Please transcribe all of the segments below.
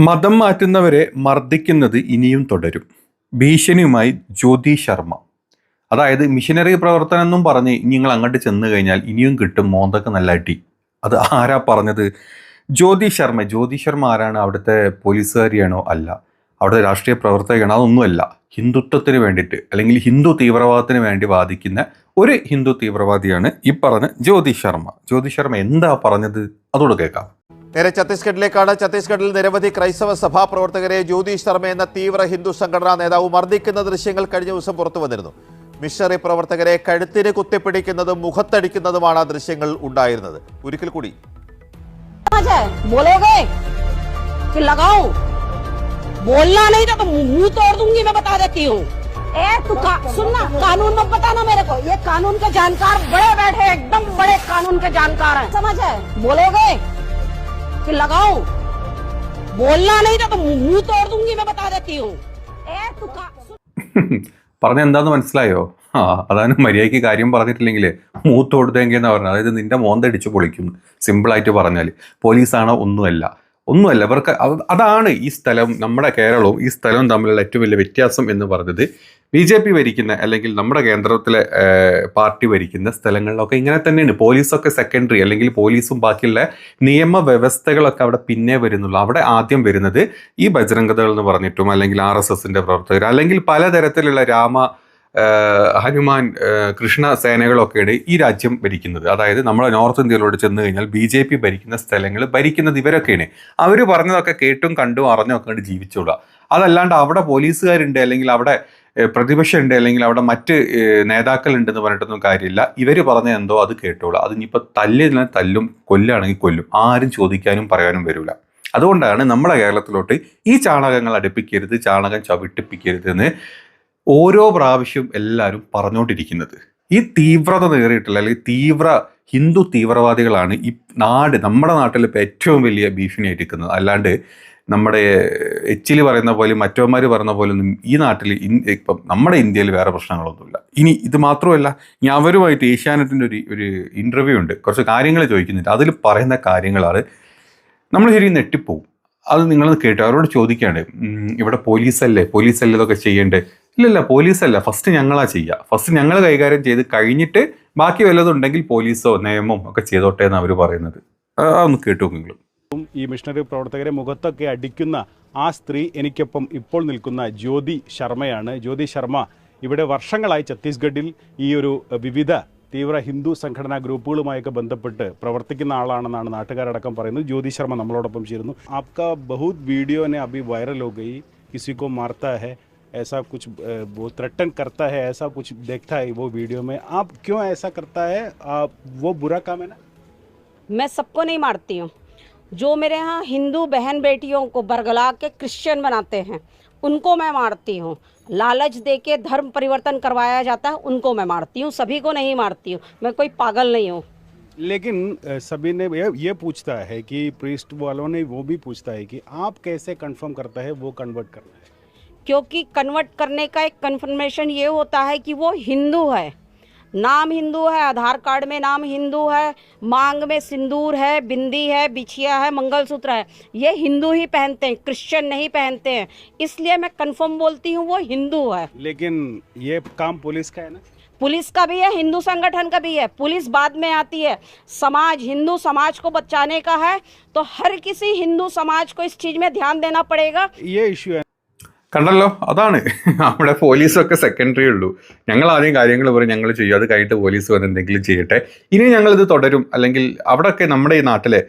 മതം മാറ്റുന്നവരെ മർദ്ദിക്കുന്നത് ഇനിയും തുടരും. ഭീഷണിയുമായി ജ്യോതി ശർമ്മ. അതായത് മിഷനറി പ്രവർത്തനം എന്നും പറഞ്ഞ് നിങ്ങൾ അങ്ങോട്ട് ചെന്ന് കഴിഞ്ഞാൽ ഇനിയും കിട്ടും മോന്തക്ക് നല്ല അടി. അത് ആരാ പറഞ്ഞത്? ജ്യോതി ശർമ്മ. ജ്യോതി ശർമ്മ ആരാണ്? അവിടുത്തെ പോലീസുകാരിയാണോ? അല്ല. അവിടുത്തെ രാഷ്ട്രീയ പ്രവർത്തകയാണോ അതൊന്നുമല്ല. ഹിന്ദുത്വത്തിന് വേണ്ടിയിട്ട് അല്ലെങ്കിൽ ഹിന്ദു തീവ്രവാദത്തിന് വേണ്ടി വാദിക്കുന്ന ഒരു ഹിന്ദു തീവ്രവാദിയാണ് ഈ പറഞ്ഞ ജ്യോതി ശർമ്മ. ജ്യോതി ശർമ്മ എന്താ പറഞ്ഞത്? അതോട് കേൾക്കാം. നേരെ ഛത്തീസ്ഗഡിലേക്കാണ് ഛത്തീസ്ഗഡിൽ നിരവധി ക്രൈസ്തവ സഭാ പ്രവർത്തകരെ ജ്യോതി ശർമ്മ എന്ന തീവ്ര ഹിന്ദു സംഘടനാ നേതാവ് മർദ്ദിക്കുന്ന ദൃശ്യങ്ങൾ കഴിഞ്ഞ ദിവസം പുറത്തു വന്നിരുന്നു മിഷണറി പ്രവർത്തകരെ കഴുത്തിന് കുത്തിപ്പിടിക്കുന്നതും മുഖത്തടിക്കുന്നതുമാണ് ആ ദൃശ്യങ്ങൾ ഉണ്ടായിരുന്നത് ഒരിക്കൽ കൂടി समझ है बोलोगे कि लगाओ बोलना नहीं था तो मुंह तोड़ दूंगी मैं बता देती हूँ ए तू का, सुनना कानून मत बताना मेरे को ये कानून के जानकार बड़े बैठे हैं, एकदम बड़े कानून के जानकार हैं समझ है बोलोगे कि लगाओ बोलना नहीं था तो मुंह तोड़ दूंगी मैं बता देती हूँ ए तू का, सुन- പറഞ്ഞ എന്താന്ന് മനസ്സിലായോ ആ അതാണ് മര്യാദയ്ക്ക് കാര്യം പറഞ്ഞിട്ടില്ലെങ്കിൽ മൂത്ത് കൊടുത്തെങ്കിൽ എന്നാ പറഞ്ഞത് അതായത് നിന്റെ മോന്തടിച്ച് പൊളിക്കും സിമ്പിളായിട്ട് പറഞ്ഞാൽ പോലീസാണോ ഒന്നുമല്ല ഒന്നുമല്ല ഇവർക്ക് അതാണ് ഈ സ്ഥലം നമ്മുടെ കേരളവും ഈ സ്ഥലവും തമ്മിലുള്ള ഏറ്റവും വലിയ വ്യത്യാസം എന്ന് പറഞ്ഞത്. ബി ജെ പി ഭരിക്കുന്ന അല്ലെങ്കിൽ നമ്മുടെ കേന്ദ്രത്തിലെ പാർട്ടി ഭരിക്കുന്ന സ്ഥലങ്ങളിലൊക്കെ ഇങ്ങനെ തന്നെയാണ്. പോലീസൊക്കെ സെക്കൻഡറി അല്ലെങ്കിൽ പോലീസും ബാക്കിയുള്ള നിയമ വ്യവസ്ഥകളൊക്കെ അവിടെ പിന്നെ വരുന്നുള്ളൂ. അവിടെ ആദ്യം വരുന്നത് ഈ ബജരംഗതകൾ എന്ന് പറഞ്ഞിട്ടും അല്ലെങ്കിൽ ആർ എസ് എസിന്റെ പ്രവർത്തകർ അല്ലെങ്കിൽ പലതരത്തിലുള്ള രാമ ഹനുമാൻ കൃഷ്ണ സേനകളൊക്കെയാണ് ഈ രാജ്യം ഭരിക്കുന്നത്. അതായത് നമ്മൾ നോർത്ത് ഇന്ത്യയിലോട് ചെന്ന് കഴിഞ്ഞാൽ ബി ജെ പി ഭരിക്കുന്ന സ്ഥലങ്ങൾ ഭരിക്കുന്നത് ഇവരൊക്കെയാണ്. അവർ പറഞ്ഞതൊക്കെ കേട്ടും കണ്ടും അറിഞ്ഞും ഒക്കെ ജീവിച്ചോളുക. അതല്ലാണ്ട് അവിടെ പോലീസുകാരുണ്ട് അല്ലെങ്കിൽ അവിടെ പ്രതിപക്ഷമുണ്ട് അല്ലെങ്കിൽ അവിടെ മറ്റ് നേതാക്കളുണ്ടെന്ന് പറഞ്ഞിട്ടൊന്നും കാര്യമില്ല. ഇവർ പറഞ്ഞ എന്തോ അത് കേട്ടോളൂ അത് ഇനിയിപ്പോൾ തല്ലില്ല തല്ലും കൊല്ലുകയാണെങ്കിൽ കൊല്ലും. ആരും ചോദിക്കാനും പറയാനും വരില്ല അതുകൊണ്ടാണ് നമ്മുടെ കേരളത്തിലോട്ട് ഈ ചാണകങ്ങൾ അടുപ്പിക്കരുത് ചാണകം ചവിട്ടിപ്പിക്കരുത് എന്ന് ഓരോ പ്രാവശ്യവും എല്ലാവരും പറഞ്ഞുകൊണ്ടിരിക്കുന്നത് ഈ തീവ്രത നേറിയിട്ടുള്ള അല്ലെങ്കിൽ തീവ്ര ഹിന്ദു തീവ്രവാദികളാണ് ഈ നാട് നമ്മുടെ നാട്ടിൽ ഇപ്പോൾ ഏറ്റവും വലിയ ഭീഷണിയായിരിക്കുന്നത് അല്ലാണ്ട് നമ്മുടെ എച്ചിൽ പറയുന്ന പോലെ മറ്റവന്മാർ പറയുന്ന പോലെ ഒന്നും ഈ നാട്ടിൽ ഇപ്പം നമ്മുടെ ഇന്ത്യയിൽ വേറെ പ്രശ്നങ്ങളൊന്നുമില്ല. ഇനി ഇത് മാത്രമല്ല ഇനി അവരുമായിട്ട് ഏഷ്യാനെറ്റിന്റെ ഒരു ഒരു ഇന്റർവ്യൂ ഉണ്ട്. കുറച്ച് കാര്യങ്ങൾ ചോദിക്കുന്നുണ്ട്. അതിൽ പറയുന്ന കാര്യങ്ങളാണ്. നമ്മൾ ശരിക്കും നെട്ടിപ്പോവും അത് നിങ്ങളത് കേട്ടു അവരോട് ചോദിക്കുകയാണ്. ഇവിടെ പോലീസല്ലേ? പോലീസല്ലേ ഇതൊക്കെ ചെയ്യണ്ടേ ഇല്ലല്ല പോലീസല്ല. ഫസ്റ്റ് ഞങ്ങളാ ചെയ്യുക ഫസ്റ്റ് ഞങ്ങൾ കൈകാര്യം ചെയ്ത് കഴിഞ്ഞിട്ട് ബാക്കി വല്ലതുണ്ടെങ്കിൽ പോലീസോ നിയമവും ഒക്കെ ചെയ്തോട്ടെ എന്ന് അവർ പറയുന്നത്. അതൊന്ന് കേട്ടു നിങ്ങൾ ഈ മിഷണറി പ്രവർത്തകരെ മുഖത്തൊക്കെ അടിക്കുന്ന ആ സ്ത്രീ എനിക്കൊപ്പം ഇപ്പോൾ നിൽക്കുന്ന ജ്യോതി ശർമ്മയാണ്. ജ്യോതി ശർമ്മ ഇവിടെ വർഷങ്ങളായി ഛത്തീസ്ഗഡിൽ ഈ ഒരു വിവിധ തീവ്ര ഹിന്ദു സംഘടനാ ഗ്രൂപ്പുകളുമായൊക്കെ ബന്ധപ്പെട്ട് പ്രവർത്തിക്കുന്ന ആളാണെന്നാണ് നാട്ടുകാരടക്കം പറയുന്നത്. ജ്യോതി ശർമ്മ നമ്മളോടൊപ്പം ചേരുന്നു. ആപ്ക ബഹുത് വീഡിയോനെ അഭി വൈറൽ ഹോ ഗയി. കിസിക്കോ മാർത്ത ഹെ. ऐसा कुछ वो थ्रेटन करता है ऐसा कुछ देखता है वो वीडियो में। आप क्यों ऐसा करता है? आप वो बुरा काम है ना? मैं सबको नहीं मारती हूँ। जो मेरे यहाँ हिंदू बहन बेटियों को बरगला के क्रिश्चियन बनाते हैं उनको मैं मारती हूँ। लालच दे के धर्म परिवर्तन करवाया जाता है उनको मैं मारती हूँ। सभी को नहीं मारती हूँ। मैं कोई पागल नहीं हूँ। लेकिन सभी ने ये ये पूछता है कि प्रिस्ट वालों ने वो भी पूछता है कि आप कैसे कंफर्म करता है वो कन्वर्ट करना है? क्योंकि कन्वर्ट करने का एक कन्फर्मेशन ये होता है कि वो हिंदू है। नाम हिंदू है आधार कार्ड में नाम हिंदू है मांग में सिंदूर है बिंदी है बिछिया है मंगलसूत्र है। ये हिंदू ही पहनते हैं क्रिश्चियन नहीं पहनते हैं। इसलिए मैं कंफर्म बोलती हूँ वो हिंदू है। लेकिन ये काम पुलिस का है ना? पुलिस का भी है हिंदू संगठन का भी है। पुलिस बाद में आती है। समाज हिंदू समाज को बचाने का है। तो हर किसी हिंदू समाज को इस चीज़ में ध्यान देना पड़ेगा। ये इश्यू है। കണ്ടല്ലോ? അതാണ്. അവിടെ പോലീസൊക്കെ സെക്കൻഡറി ഉള്ളൂ. ഞങ്ങൾ ആദ്യം കാര്യങ്ങൾ പറയും ഞങ്ങൾ ചെയ്യും. അത് കഴിഞ്ഞിട്ട് പോലീസ് വന്ന് എന്തെങ്കിലും ചെയ്യട്ടെ. ഇനി ഞങ്ങളിത് തുടരും. അല്ലെങ്കിൽ അവിടെയൊക്കെ നമ്മുടെ ഈ നാട്ടിലെ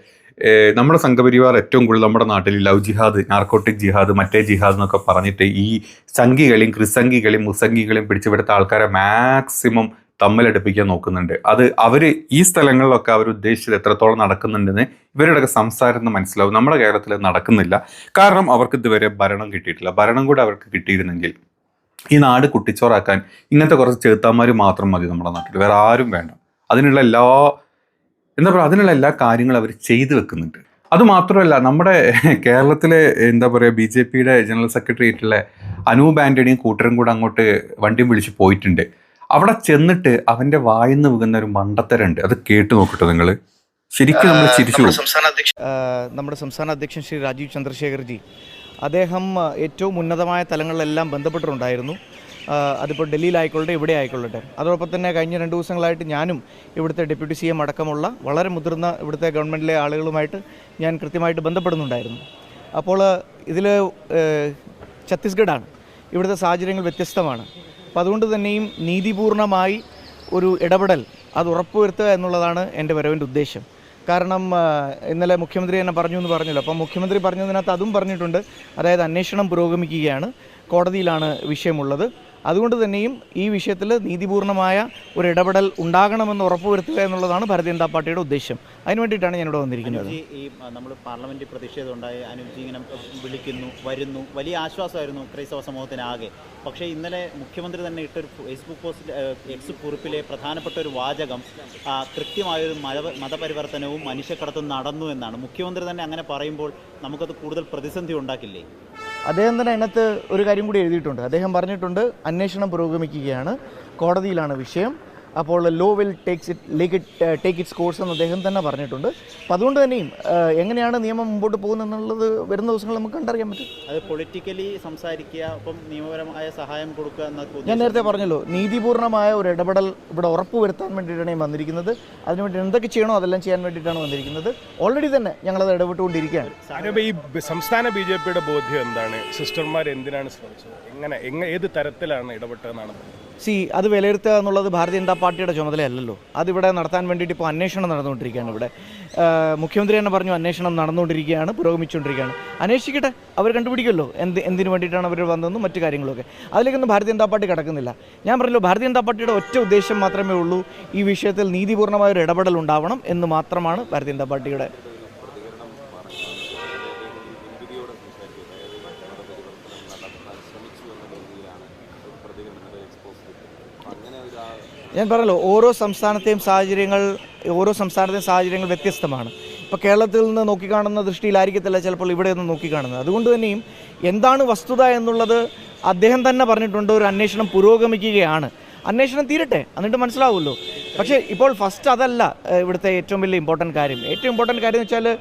നമ്മുടെ സംഘപരിവാർ ഏറ്റവും കൂടുതൽ നമ്മുടെ നാട്ടിൽ ലവ് ജിഹാദ് നാർക്കോട്ടിക് ജിഹാദ് മറ്റേ ജിഹാദ് എന്നൊക്കെ പറഞ്ഞിട്ട് ഈ സംഘികളെയും ക്രിസംഘികളെയും മുസംഗികളെയും പിടിച്ചുവിടുത്ത ആൾക്കാരെ മാക്സിമം തമ്മിലടുപ്പിക്കാൻ നോക്കുന്നുണ്ട്. അത് അവർ ഈ സ്ഥലങ്ങളിലൊക്കെ അവർ ഉദ്ദേശിച്ചത് എത്രത്തോളം നടക്കുന്നുണ്ടെന്ന് ഇവരുടെയൊക്കെ സംസാരം നിന്ന് മനസ്സിലാവും. നമ്മുടെ കേരളത്തിൽ നടക്കുന്നില്ല. കാരണം അവർക്ക് ഇതുവരെ ഭരണം കിട്ടിയിട്ടില്ല. ഭരണം കൂടെ അവർക്ക് കിട്ടിയിരുന്നെങ്കിൽ ഈ നാട് കുട്ടിച്ചോറാക്കാൻ ഇങ്ങനത്തെ കുറച്ച് ചെറുത്താന്മാർ മാത്രം മതി നമ്മുടെ നാട്ടിൽ. വേറെ ആരും വേണ്ട. അതിനുള്ള എല്ലാ എന്താ പറയുക അതിനുള്ള എല്ലാ കാര്യങ്ങളും അവർ ചെയ്തു വെക്കുന്നുണ്ട്. അതുമാത്രമല്ല നമ്മുടെ കേരളത്തിലെ എന്താ പറയുക ബി ജെ പിയുടെ ജനറൽ സെക്രട്ടറി ആയിട്ടുള്ള അനൂപ് ആന്റണിയും കൂട്ടരും കൂടെ അങ്ങോട്ട് വണ്ടിയും വിളിച്ച് പോയിട്ടുണ്ട്. അവിടെ ചെന്നിട്ട് അവന്റെ വായിന്ന് വീകുന്ന ഒരു മണ്ടത്തരുണ്ട് അത് കേട്ട് നോക്കട്ടെ നിങ്ങൾ ശരിക്കും നമ്മൾ ചിരിച്ചു നമ്മുടെ സംസ്ഥാന അധ്യക്ഷൻ ശ്രീ രാജീവ് ചന്ദ്രശേഖർജി. അദ്ദേഹം ഏറ്റവും ഉന്നതമായ തലങ്ങളിലെല്ലാം ബന്ധപ്പെട്ടിട്ടുണ്ടായിരുന്നു. അതിപ്പോൾ ഡൽഹിയിലായിക്കൊള്ളട്ടെ ഇവിടെ ആയിക്കൊള്ളട്ടെ. അതോടൊപ്പം തന്നെ കഴിഞ്ഞ രണ്ട് ദിവസങ്ങളായിട്ട് ഞാനും ഇവിടുത്തെ ഡെപ്യൂട്ടി സി എം അടക്കമുള്ള വളരെ മുതിർന്ന ഇവിടുത്തെ ഗവൺമെന്റിലെ ആളുകളുമായിട്ട് ഞാൻ കൃത്യമായിട്ട് ബന്ധപ്പെടുന്നുണ്ടായിരുന്നു. അപ്പോൾ ഇതിൽ ഛത്തീസ്ഗഡാണ്. ഇവിടുത്തെ സാഹചര്യങ്ങൾ വ്യത്യസ്തമാണ്. അപ്പോൾ അതുകൊണ്ട് തന്നെയും നീതിപൂർണമായി ഒരു ഇടപെടൽ അത് ഉറപ്പുവരുത്തുക എന്നുള്ളതാണ് എന്റെ വരവിന്റെ ഉദ്ദേശം. കാരണം ഇന്നലെ മുഖ്യമന്ത്രി തന്നെ പറഞ്ഞു എന്ന് പറഞ്ഞല്ലോ. അപ്പം മുഖ്യമന്ത്രി പറഞ്ഞതിനകത്ത് അതും പറഞ്ഞിട്ടുണ്ട്. അതായത് അന്വേഷണം പുരോഗമിക്കുകയാണ്. കോടതിയിലാണ് വിഷയമുള്ളത്. അതുകൊണ്ട് തന്നെയും ഈ വിഷയത്തിൽ നീതിപൂർണമായ ഒരു ഇടപെടൽ ഉണ്ടാകണമെന്ന് ഉറപ്പുവരുത്തുക എന്നുള്ളതാണ് ഭാരതീയ ജനതാ പാർട്ടിയുടെ ഉദ്ദേശം. അതിനു വേണ്ടിയിട്ടാണ് ഞാനിവിടെ വന്നിരിക്കുന്നത്. ഈ നമ്മൾ പാർലമെന്റിൽ പ്രതിഷേധം ഉണ്ടായി അനുജി ഇങ്ങനെ വിളിക്കുന്നു വരുന്നു. വലിയ ആശ്വാസമായിരുന്നു ക്രൈസ്തവ സമൂഹത്തിനാകെ. പക്ഷേ ഇന്നലെ മുഖ്യമന്ത്രി തന്നെ ഇട്ടൊരു ഫേസ്ബുക്ക് പോസ്റ്റിൽ എക്സ് കുറിപ്പിലെ പ്രധാനപ്പെട്ട ഒരു വാചകം കൃത്യമായൊരു മത മതപരിവർത്തനവും മനുഷ്യക്കടത്തും നടന്നു എന്നാണ്. മുഖ്യമന്ത്രി തന്നെ അങ്ങനെ പറയുമ്പോൾ നമുക്കത് കൂടുതൽ പ്രതിസന്ധി ഉണ്ടാക്കില്ലേ? അദ്ദേഹം തന്നെ അതിനകത്ത് ഒരു കാര്യം കൂടി എഴുതിയിട്ടുണ്ട്. അദ്ദേഹം പറഞ്ഞിട്ടുണ്ട് അന്വേഷണം പുരോഗമിക്കുകയാണ്. കോടതിയിലാണ് വിഷയം. അപ്പോൾ law will takes it let it take its course എന്ന് അദ്ദേഹം തന്നെ പറഞ്ഞിട്ടുണ്ട്. അപ്പോൾ അതുകൊണ്ട് തന്നെയും എങ്ങനെയാണ് നിയമം മുമ്പോട്ട് പോകുന്നത് എന്നുള്ളത് വരുന്ന ദിവസങ്ങൾ നമുക്ക് കണ്ടറിയാൻ പറ്റും. അത് പൊളിറ്റിക്കലി സംസാരിക്കുക ഒപ്പം നിയമപരമായ സഹായം കൊടുക്കുക എന്നൊക്കെ ഞാൻ നേരത്തെ പറഞ്ഞല്ലോ നീതിപൂർണമായ ഒരു ഇടപെടൽ ഇവിടെ ഉറപ്പുവരുത്താൻ വേണ്ടിയിട്ടാണ് ഞാൻ വന്നിരിക്കുന്നത്. അതിനുവേണ്ടി എന്തൊക്കെ ചെയ്യണോ അതെല്ലാം ചെയ്യാൻ വേണ്ടിയിട്ടാണ് വന്നിരിക്കുന്നത്. ഓൾറെഡി തന്നെ ഞങ്ങളത് ഇടപെട്ടുകൊണ്ടിരിക്കുകയാണ്. ഈ സംസ്ഥാന ബി ജെ പിയുടെ ബോധ്യം എന്താണ്? സിസ്റ്റർമാർ എന്തിനാണ് ശ്രമിച്ചത്? എങ്ങനെ എങ്ങനെ ഏത് തരത്തിലാണ് ഇടപെട്ടതെന്നാണ്? സി അത് വിലയിരുത്തുക എന്നുള്ളത് ഭാരതീയ ജനതാ പാർട്ടിയുടെ ചുമതലയല്ലല്ലോ അതിവിടെ നടത്താൻ വേണ്ടിയിട്ട് ഇപ്പോൾ അന്വേഷണം നടന്നുകൊണ്ടിരിക്കുകയാണ് ഇവിടെ. മുഖ്യമന്ത്രി തന്നെ പറഞ്ഞു അന്വേഷണം നടന്നുകൊണ്ടിരിക്കുകയാണ് പുരോഗമിച്ചുകൊണ്ടിരിക്കുകയാണ്. അന്വേഷിക്കട്ടെ അവർ കണ്ടുപിടിക്കുമല്ലോ എന്ത് എന്തിനു വേണ്ടിയിട്ടാണ് അവർ വന്നതെന്നും മറ്റു കാര്യങ്ങളൊക്കെ. അതിലേക്കൊന്നും ഭാരതീയ ജനതാ പാർട്ടി കിടക്കുന്നില്ല. ഞാൻ പറഞ്ഞല്ലോ ഭാരതീയ ജനതാ പാർട്ടിയുടെ ഒറ്റ ഉദ്ദേശം മാത്രമേ ഉള്ളൂ ഈ വിഷയത്തിൽ നീതിപൂർണമായ ഒരു ഇടപെടൽ ഉണ്ടാവണം എന്ന് മാത്രമാണ് ഭാരതീയ ജനതാ പാർട്ടിയുടെ ഞാൻ പറഞ്ഞല്ലോ ഓരോ സംസ്ഥാനത്തെയും സാഹചര്യങ്ങൾ ഓരോ സംസ്ഥാനത്തെയും സാഹചര്യങ്ങൾ വ്യത്യസ്തമാണ്. ഇപ്പോൾ കേരളത്തിൽ നിന്ന് നോക്കിക്കാണുന്ന ദൃഷ്ടിയിലായിരിക്കത്തില്ല ചിലപ്പോൾ ഇവിടെ നിന്ന് നോക്കിക്കാണുന്നത്. അതുകൊണ്ട് തന്നെയും എന്താണ് വസ്തുത എന്നുള്ളത് അദ്ദേഹം തന്നെ പറഞ്ഞിട്ടുണ്ട് ഒരു അന്വേഷണം പുരോഗമിക്കുകയാണ്. അന്വേഷണം തീരട്ടെ എന്നിട്ട് മനസ്സിലാവുമല്ലോ. പക്ഷേ ഇപ്പോൾ ഫസ്റ്റ് അതല്ല ഇവിടുത്തെ ഏറ്റവും വലിയ ഇമ്പോർട്ടന്റ് കാര്യം. ഏറ്റവും ഇമ്പോർട്ടന്റ് കാര്യം എന്ന് വെച്ചാൽ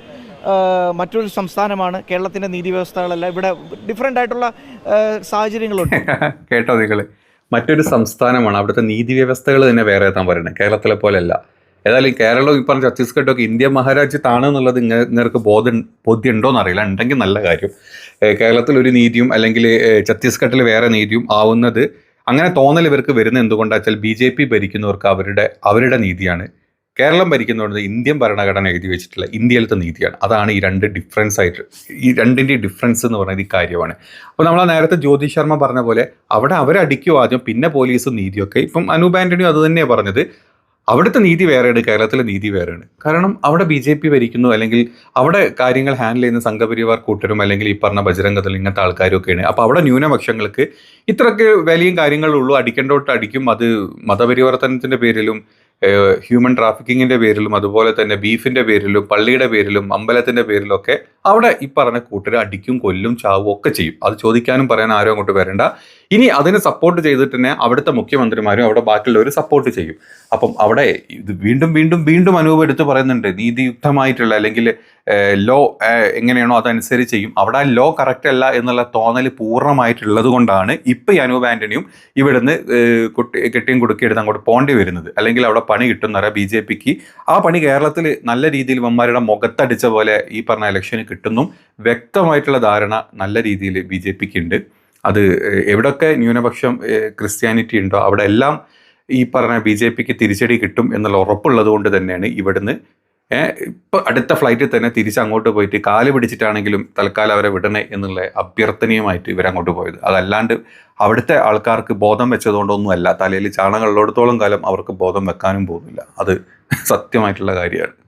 മറ്റൊരു സംസ്ഥാനമാണ്. കേരളത്തിന്റെ നീതി വ്യവസ്ഥകളല്ല ഇവിടെ ഡിഫറെന്റ് ആയിട്ടുള്ള സാഹചര്യങ്ങളുണ്ട്. കേട്ടോ നിങ്ങൾ മറ്റൊരു സംസ്ഥാനമാണ്. അവിടുത്തെ നീതി വ്യവസ്ഥകൾ തന്നെ വേറെ എത്താൻ പറയുന്നത്. കേരളത്തിലെ പോലെയല്ല. ഏതായാലും കേരളവും ഈ പറഞ്ഞ ഛത്തീസ്ഗഡൊക്കെ ഇന്ത്യ മഹാരാജ്യത്താണ് എന്നുള്ളത് നിങ്ങൾക്ക് ബോധം ബോധ്യം ഉണ്ടോ എന്നറിയില്ല ഉണ്ടെങ്കിൽ നല്ല കാര്യം. കേരളത്തിൽ ഒരു നീതിയും അല്ലെങ്കിൽ ഛത്തീസ്ഗഡിൽ വേറെ നീതിയും ആവുന്നത് അങ്ങനെ തോന്നൽ ഇവർക്ക് വരുന്ന എന്തുകൊണ്ടാച്ചാൽ ബി ജെ പി ഭരിക്കുന്നവർക്ക് അവരുടെ അവരുടെ നീതിയാണ്. കേരളം ഭരിക്കുന്നതുകൊണ്ട് ഇന്ത്യൻ ഭരണഘടന എഴുതി വെച്ചിട്ടുള്ള ഇന്ത്യയിലത്തെ നീതിയാണ്. അതാണ് ഈ രണ്ട് ഡിഫറൻസ് ആയിട്ട് ഈ രണ്ടിന്റെ ഡിഫറൻസ് എന്ന് പറയുന്നത് ഈ കാര്യമാണ്. അപ്പോൾ നമ്മൾ നേരത്തെ ജ്യോതി ശർമ്മ പറഞ്ഞ പോലെ അവിടെ അവരടിക്കും ആദ്യം പിന്നെ പോലീസും നീതിയൊക്കെ ഇപ്പം അനൂപ് ആന്റണിയും അത് തന്നെയാണ് പറഞ്ഞത്. അവിടുത്തെ നീതി വേറെയാണ് കേരളത്തിലെ നീതി വേറെയാണ്. കാരണം അവിടെ ബി ജെ പി ഭരിക്കുന്നു അല്ലെങ്കിൽ അവിടെ കാര്യങ്ങൾ ഹാൻഡിൽ ചെയ്യുന്ന സംഘപരിവാർ കൂട്ടരും അല്ലെങ്കിൽ ഈ പറഞ്ഞ ബജരംഗത്തിൽ ഇങ്ങനത്തെ ആൾക്കാരൊക്കെയാണ്. അപ്പോൾ അവിടെ ന്യൂനപക്ഷങ്ങൾക്ക് ഇത്രയൊക്കെ വിലയും കാര്യങ്ങളുള്ളൂ അടിക്കേണ്ടോട്ട് അടിക്കും അത് മതപരിവർത്തനത്തിന്റെ പേരിലും ഹ്യൂമൻ ട്രാഫിക്കിങ്ങിന്റെ പേരിലും അതുപോലെ തന്നെ ബീഫിന്റെ പേരിലും പള്ളിയുടെ പേരിലും അമ്പലത്തിന്റെ പേരിലും ഒക്കെ അവിടെ ഈ പറഞ്ഞ കൂട്ടർ അടിക്കും കൊല്ലും ചാവും ഒക്കെ ചെയ്യും. അത് ചോദിക്കാനും പറയാൻ ആരും അങ്ങോട്ട് വരണ്ട. ഇനി അതിനെ സപ്പോർട്ട് ചെയ്തിട്ട് തന്നെ അവിടുത്തെ മുഖ്യമന്ത്രിമാരും അവിടെ ബാക്കിയുള്ളവർ സപ്പോർട്ട് ചെയ്യും. അപ്പം അവിടെ ഇത് വീണ്ടും വീണ്ടും വീണ്ടും അനൂപ് എടുത്ത് പറയുന്നുണ്ട് നീതിയുക്തമായിട്ടുള്ള അല്ലെങ്കിൽ ലോ എങ്ങനെയാണോ അതനുസരിച്ച് ചെയ്യും. അവിടെ ലോ കറക്റ്റ് അല്ല എന്നുള്ള തോന്നൽ പൂർണമായിട്ടുള്ളത് കൊണ്ടാണ് ഇപ്പം ഈ അനൂപ് ആന്റണിയും ഇവിടുന്ന് കുട്ടി കെട്ടിയും കൊടുക്കി എടുത്ത് അങ്ങോട്ട് പോണ്ടി വരുന്നത്. അല്ലെങ്കിൽ അവിടെ പണി കിട്ടുന്നറ ബി ജെ പിക്ക്. ആ പണി കേരളത്തിൽ നല്ല രീതിയിൽ വന്മാരുടെ മുഖത്തടിച്ച പോലെ ഈ പറഞ്ഞ ഇലക്ഷന് കിട്ടുന്നു. വ്യക്തമായിട്ടുള്ള ധാരണ നല്ല രീതിയിൽ ബി ജെ പിക്ക് ഉണ്ട്. അത് എവിടൊക്കെ ന്യൂനപക്ഷം ക്രിസ്ത്യാനിറ്റി ഉണ്ടോ അവിടെ എല്ലാം ഈ പറഞ്ഞ ബി ജെ പിക്ക് തിരിച്ചടി കിട്ടും എന്നുള്ള ഉറപ്പുള്ളത് കൊണ്ട് തന്നെയാണ് ഇവിടുന്ന് ഇപ്പൊ അടുത്ത ഫ്ലൈറ്റിൽ തന്നെ തിരിച്ച് അങ്ങോട്ട് പോയിട്ട് കാൽ പിടിച്ചിട്ടാണെങ്കിലും തൽക്കാലം അവരെ വിടണേ എന്നുള്ള അഭ്യർത്ഥനയുമായിട്ട് ഇവരങ്ങോട്ട് പോയത്. അതല്ലാണ്ട് അവിടുത്തെ ആൾക്കാർക്ക് ബോധം വെച്ചതുകൊണ്ടൊന്നുമല്ല. തലയിൽ ചാണകം ഉള്ളിടത്തോളം കാലം അവർക്ക് ബോധം വെക്കാനും പോകുന്നില്ല. അത് സത്യമായിട്ടുള്ള കാര്യമാണ്.